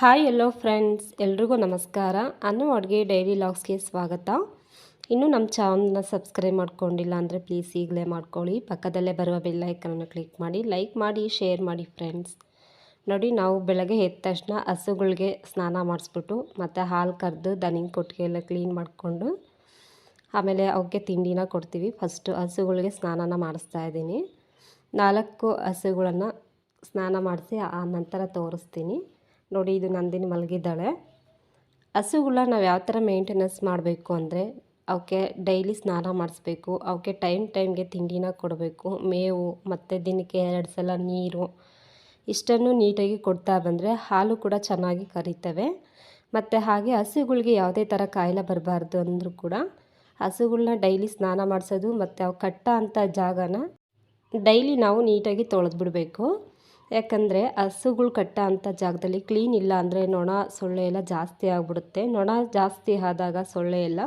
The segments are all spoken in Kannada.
ಹಾಯ್ ಎಲ್ಲೋ ಫ್ರೆಂಡ್ಸ್ ಎಲ್ರಿಗೂ ನಮಸ್ಕಾರ. ಅನ್ನು ಅಡುಗೆ ಡೈಲಿ ಲಾಗ್ಸ್ಗೆ ಸ್ವಾಗತ. ಇನ್ನೂ ನಮ್ಮ ಚಾನಲ್ನ ಸಬ್ಸ್ಕ್ರೈಬ್ ಮಾಡ್ಕೊಂಡಿಲ್ಲ ಅಂದರೆ ಪ್ಲೀಸ್ ಈಗಲೇ ಮಾಡ್ಕೊಳ್ಳಿ. ಪಕ್ಕದಲ್ಲೇ ಬರುವ ಬೆಲ್ಲೈಕನನ್ನು ಕ್ಲಿಕ್ ಮಾಡಿ ಲೈಕ್ ಮಾಡಿ ಶೇರ್ ಮಾಡಿ ಫ್ರೆಂಡ್ಸ್ ನೋಡಿ, ನಾವು ಬೆಳಗ್ಗೆ ಎದ್ದ ತಕ್ಷಣ ಹಸುಗಳಿಗೆ ಸ್ನಾನ ಮಾಡಿಸ್ಬಿಟ್ಟು, ಮತ್ತು ಹಾಲು ಕರೆದು ದನಿಂಗ್ ಕೊಟ್ಟಿಗೆ ಎಲ್ಲ ಕ್ಲೀನ್ ಮಾಡಿಕೊಂಡು, ಆಮೇಲೆ ಅವಕ್ಕೆ ತಿಂಡಿನ ಕೊಡ್ತೀವಿ. ಫಸ್ಟು ಹಸುಗಳಿಗೆ ಸ್ನಾನನ ಮಾಡಿಸ್ತಾ ಇದ್ದೀನಿ. ನಾಲ್ಕು ಹಸುಗಳನ್ನು ಸ್ನಾನ ಮಾಡಿಸಿ, ಆ ನಂತರ ತೋರಿಸ್ತೀನಿ. ನೋಡಿ, ಇದು ನಂದಿನಿ ಮಲಗಿದ್ದಾಳೆ. ಹಸುಗಳನ್ನ ನಾವು ಯಾವ ಥರ ಮೇಂಟೆನೆನ್ಸ್ ಮಾಡಬೇಕು ಅಂದರೆ ಅವಕ್ಕೆ ಡೈಲಿ ಸ್ನಾನ ಮಾಡಿಸ್ಬೇಕು ಅವಕ್ಕೆ ಟೈಮ್ ಟೈಮ್ಗೆ ತಿಂಡಿನ ಕೊಡಬೇಕು, ಮೇವು ಮತ್ತು ದಿನಕ್ಕೆ ಎರಡು ಸಲ ನೀರು ಇಷ್ಟನ್ನು ನೀಟಾಗಿ ಕೊಡ್ತಾ ಬಂದರೆ ಹಾಲು ಕೂಡ ಚೆನ್ನಾಗಿ ಕರಿತವೆ. ಮತ್ತು ಹಾಗೆ ಹಸುಗಳಿಗೆ ಯಾವುದೇ ಥರ ಕಾಯಿಲೆ ಬರಬಾರ್ದು ಅಂದರೂ ಕೂಡ ಹಸುಗಳನ್ನ ಡೈಲಿ ಸ್ನಾನ ಮಾಡಿಸೋದು ಮತ್ತು ಅವು ಕಟ್ಟ ಅಂಥ ಜಾಗನ ಡೈಲಿ ನಾವು ನೀಟಾಗಿ ತೊಳೆದು ಬಿಡಬೇಕು ಯಾಕಂದರೆ ಹಸುಗಳು ಕಟ್ಟ ಅಂಥ ಜಾಗದಲ್ಲಿ ಕ್ಲೀನ್ ಇಲ್ಲ ಅಂದರೆ ನೊಣ ಸೊಳ್ಳೆ ಎಲ್ಲ ಜಾಸ್ತಿ ಆಗಿಬಿಡುತ್ತೆ. ನೊಣ ಜಾಸ್ತಿ ಆದಾಗ ಸೊಳ್ಳೆ ಎಲ್ಲ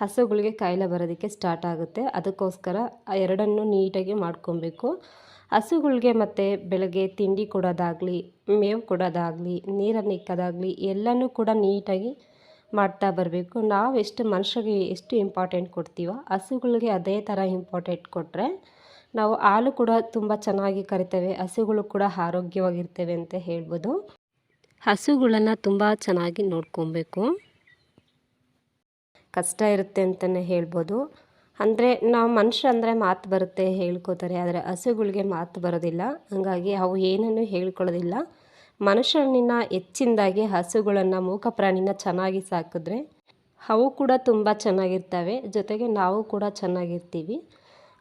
ಹಸುಗಳಿಗೆ ಕಾಯಿಲೆ ಬರೋದಕ್ಕೆ ಸ್ಟಾರ್ಟ್ ಆಗುತ್ತೆ. ಅದಕ್ಕೋಸ್ಕರ ಆ ಎರಡನ್ನು ನೀಟಾಗಿ ಮಾಡ್ಕೊಬೇಕು. ಹಸುಗಳಿಗೆ ಮತ್ತು ಬೆಳಗ್ಗೆ ತಿಂಡಿ ಕೊಡೋದಾಗಲಿ, ಮೇವು ಕೊಡೋದಾಗಲಿ, ನೀರನ್ನು ಇಕ್ಕೋದಾಗಲಿ ಎಲ್ಲನೂ ಕೂಡ ನೀಟಾಗಿ ಮಾಡ್ತಾ ಬರಬೇಕು. ನಾವು ಎಷ್ಟು ಮನುಷ್ಯರಿಗೆ ಎಷ್ಟು ಇಂಪಾರ್ಟೆಂಟ್ ಕೊಡ್ತೀವೋ ಹಸುಗಳಿಗೆ ಅದೇ ಥರ ಇಂಪಾರ್ಟೆಂಟ್ ಕೊಟ್ಟರೆ ನಾವು ಹಾಲು ಕೂಡ ತುಂಬ ಚೆನ್ನಾಗಿ ಕರಿತೇವೆ, ಹಸುಗಳು ಕೂಡ ಆರೋಗ್ಯವಾಗಿರ್ತೇವೆ ಅಂತ ಹೇಳ್ಬೋದು. ಹಸುಗಳನ್ನು ತುಂಬ ಚೆನ್ನಾಗಿ ನೋಡ್ಕೊಬೇಕು. ಕಷ್ಟ ಇರುತ್ತೆ ಅಂತಲೇ ಹೇಳ್ಬೋದು. ಅಂದರೆ ನಾವು ಮನುಷ್ಯ ಅಂದರೆ ಮಾತು ಬರುತ್ತೆ ಹೇಳ್ಕೋತಾರೆ, ಆದರೆ ಹಸುಗಳಿಗೆ ಮಾತು ಬರೋದಿಲ್ಲ. ಹಾಗಾಗಿ ಅವು ಏನನ್ನು ಹೇಳ್ಕೊಳ್ಳೋದಿಲ್ಲ. ಮನುಷ್ಯನಿನ ಹೆಚ್ಚಿನದಾಗಿ ಹಸುಗಳನ್ನು, ಮೂಕ ಪ್ರಾಣಿನ ಚೆನ್ನಾಗಿ ಸಾಕಿದ್ರೆ ಅವು ಕೂಡ ತುಂಬ ಚೆನ್ನಾಗಿರ್ತವೆ. ಜೊತೆಗೆ ನಾವು ಕೂಡ ಚೆನ್ನಾಗಿರ್ತೀವಿ.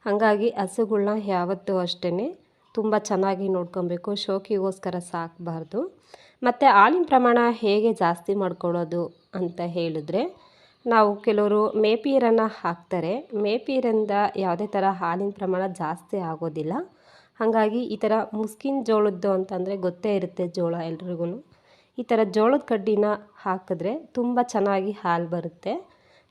ಹಾಗಾಗಿ ಹಸುಗಳನ್ನ ಯಾವತ್ತೂ ಅಷ್ಟೇ ತುಂಬ ಚೆನ್ನಾಗಿ ನೋಡ್ಕೊಬೇಕು. ಶೋಕಿಗೋಸ್ಕರ ಸಾಕಬಾರ್ದು. ಮತ್ತು ಹಾಲಿನ ಪ್ರಮಾಣ ಹೇಗೆ ಜಾಸ್ತಿ ಮಾಡ್ಕೊಳ್ಳೋದು ಅಂತ ಹೇಳಿದ್ರೆ, ನಾವು ಕೆಲವರು ಮೇಪೀರನ್ನು ಹಾಕ್ತಾರೆ. ಮೇಪೀರಿಂದ ಯಾವುದೇ ಥರ ಹಾಲಿನ ಪ್ರಮಾಣ ಜಾಸ್ತಿ ಆಗೋದಿಲ್ಲ. ಹಾಗಾಗಿ ಈ ಥರ ಮುಸ್ಕಿನ ಜೋಳದ್ದು ಅಂತಂದರೆ ಗೊತ್ತೇ ಇರುತ್ತೆ ಜೋಳ ಎಲ್ರಿಗೂ ಈ ಥರ ಜೋಳದ ಕಡ್ಡಿನ ಹಾಕಿದ್ರೆ ತುಂಬ ಚೆನ್ನಾಗಿ ಹಾಲು ಬರುತ್ತೆ.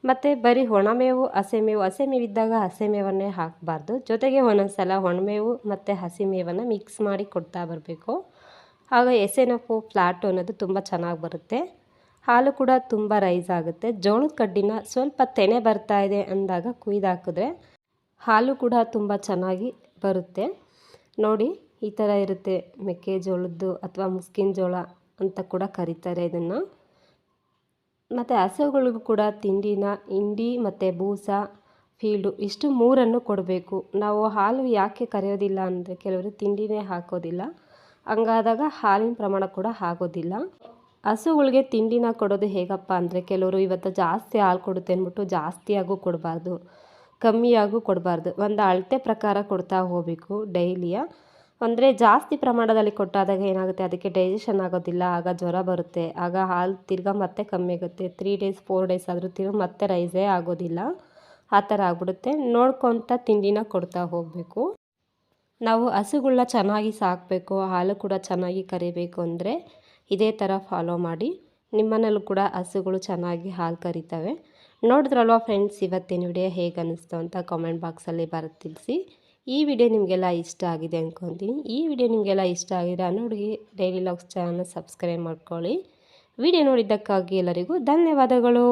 ಮತ್ತು ಬರೀ ಒಣಮೇವು ಹಸಿಮೇವು ಹಸಿಮೇವಿದ್ದಾಗ ಹಸಿಮೇವನ್ನೇ ಹಾಕಬಾರ್ದು. ಜೊತೆಗೆ ಒಂದೊಂದು ಸಲ ಒಣಮೇವು ಮತ್ತು ಹಸಿಮೇವನ್ನು ಮಿಕ್ಸ್ ಮಾಡಿ ಕೊಡ್ತಾ ಬರಬೇಕು. ಆಗ ಎಸೆನಪ್ಪು ಫ್ಲಾಟು ಅನ್ನೋದು ತುಂಬ ಚೆನ್ನಾಗಿ ಬರುತ್ತೆ. ಹಾಲು ಕೂಡ ತುಂಬ ರೈಸ್ ಆಗುತ್ತೆ. ಜೋಳದ ಕಡ್ಡಿನ ಸ್ವಲ್ಪ ತೆನೆ ಬರ್ತಾ ಇದೆ ಅಂದಾಗ ಕುಯ್ದು ಹಾಕಿದ್ರೆ ಹಾಲು ಕೂಡ ತುಂಬ ಚೆನ್ನಾಗಿ ಬರುತ್ತೆ. ನೋಡಿ, ಈ ಥರ ಇರುತ್ತೆ. ಮೆಕ್ಕೆಜೋಳದ್ದು ಅಥವಾ ಮುಸ್ಕಿನ ಜೋಳ ಅಂತ ಕೂಡ ಕರೀತಾರೆ ಇದನ್ನು. ಮತ್ತು ಹಸುಗಳಿಗೂ ಕೂಡ ತಿಂಡಿನ ಹಿಂಡಿ ಮತ್ತು ಬೂಸ, ಫೀಲ್ಡು ಇಷ್ಟು ಮೂರನ್ನು ಕೊಡಬೇಕು. ನಾವು ಹಾಲು ಯಾಕೆ ಕರೆಯೋದಿಲ್ಲ ಅಂದರೆ ಕೆಲವರು ತಿಂಡಿನೇ ಹಾಕೋದಿಲ್ಲ. ಹಂಗಾದಾಗ ಹಾಲಿನ ಪ್ರಮಾಣ ಕೂಡ ಆಗೋದಿಲ್ಲ. ಹಸುಗಳಿಗೆ ತಿಂಡಿನ ಕೊಡೋದು ಹೇಗಪ್ಪ ಅಂದರೆ ಕೆಲವರು ಇವತ್ತು ಜಾಸ್ತಿ ಹಾಲು ಕೊಡುತ್ತೆ ಅಂದ್ಬಿಟ್ಟು ಜಾಸ್ತಿಯಾಗೂ ಕೊಡಬಾರ್ದು ಕಮ್ಮಿಯಾಗೂ ಕೊಡಬಾರ್ದು. ಒಂದು ಅಳತೆ ಪ್ರಕಾರ ಕೊಡ್ತಾ ಹೋಗಬೇಕು ಡೈಲಿಯ. ಅಂದರೆ ಜಾಸ್ತಿ ಪ್ರಮಾಣದಲ್ಲಿ ಕೊಟ್ಟಾದಾಗ ಏನಾಗುತ್ತೆ? ಅದಕ್ಕೆ ಡೈಜೆಷನ್ ಆಗೋದಿಲ್ಲ, ಆಗ ಜ್ವರ ಬರುತ್ತೆ, ಆಗ ಹಾಲು ತಿರ್ಗಾ ಮತ್ತೆ ಕಮ್ಮಿ ಆಗುತ್ತೆ. ತ್ರೀ ಡೇಸ್ ಫೋರ್ ಡೇಸ್ ಆದರೂ ತಿರ್ಗಿ ಮತ್ತೆ ರೈಸೇ ಆಗೋದಿಲ್ಲ. ಆ ಥರ ಆಗ್ಬಿಡುತ್ತೆ. ನೋಡ್ಕೊತ ತಿಂಡಿನ ಕೊಡ್ತಾ ಹೋಗಬೇಕು. ನಾವು ಹಸುಗಳನ್ನ ಚೆನ್ನಾಗಿ ಸಾಕಬೇಕು, ಹಾಲು ಕೂಡ ಚೆನ್ನಾಗಿ ಕರಿಬೇಕು ಅಂದರೆ ಇದೇ ಥರ ಫಾಲೋ ಮಾಡಿ. ನಿಮ್ಮನೇಲೂ ಕೂಡ ಹಸುಗಳು ಚೆನ್ನಾಗಿ ಹಾಲು ಕರಿತವೆ. ನೋಡಿದ್ರಲ್ವ ಫ್ರೆಂಡ್ಸ್ ಇವತ್ತಿನ ವಿಡಿಯೋ ಹೇಗೆ ಅನ್ನಿಸ್ತು ಅಂತ ಕಾಮೆಂಟ್ ಬಾಕ್ಸಲ್ಲಿ ಬರೆದು ತಿಳಿಸಿ. ಈ ವಿಡಿಯೋ ನಿಮಗೆಲ್ಲ ಇಷ್ಟ ಆಗಿದೆ ಅಂದ್ಕೊತೀನಿ ಈ ವಿಡಿಯೋ ನಿಮಗೆಲ್ಲ ಇಷ್ಟ ಆಗಿದೆ ನೋಡಿ ಡೈಲಿ ಲಾಗ್ಸ್ ಚಾನಲ್ನ ಸಬ್ಸ್ಕ್ರೈಬ್ ಮಾಡ್ಕೊಳ್ಳಿ. ವಿಡಿಯೋ ನೋಡಿದ್ದಕ್ಕಾಗಿ ಎಲ್ಲರಿಗೂ ಧನ್ಯವಾದಗಳು.